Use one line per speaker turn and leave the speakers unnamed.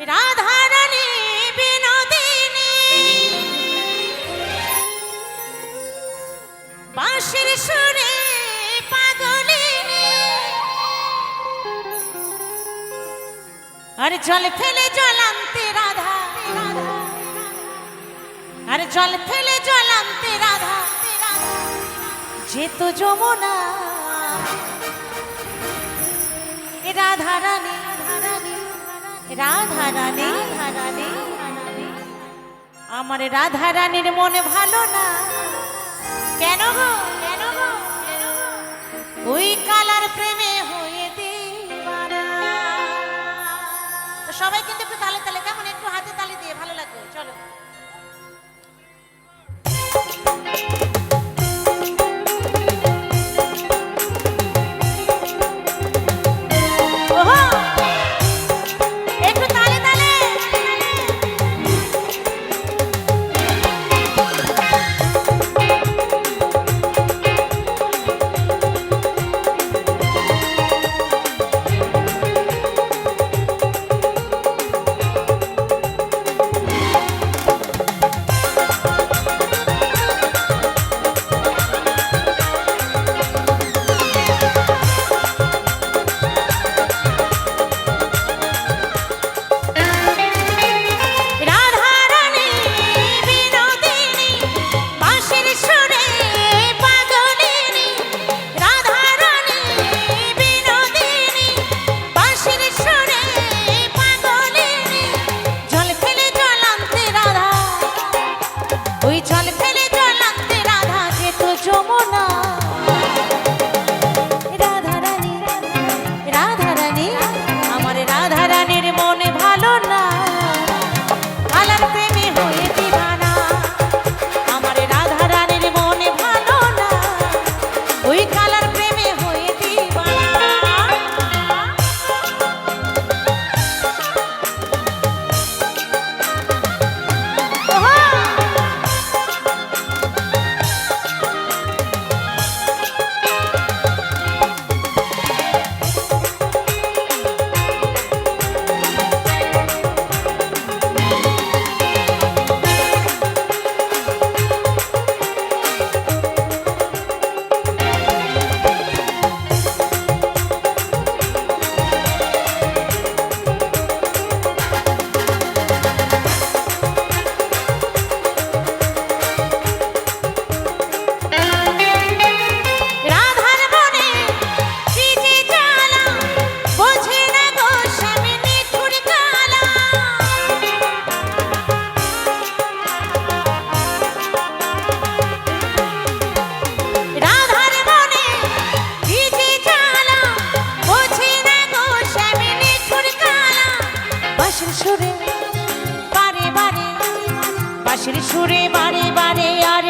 রাধারানী বিনোদিনী। বাঁশির আরে জল ফেলে জলান্তে রাধা। আরে জল ফেলে জলান্তে রাধা। যেত যমুনা। রাধা রানী রাধা রানী। আমার রাধা রানীর মনে ভালো না। কেন গো? কেন গো? ওই কালার প্রেমে হয়ে দিবানা। সবাই কিন্তু একটু তালে তালে, কেমন একটু হাতে তালে দিয়ে, ভালো লাগবে, চলো। ঘুরে বারে বারে আর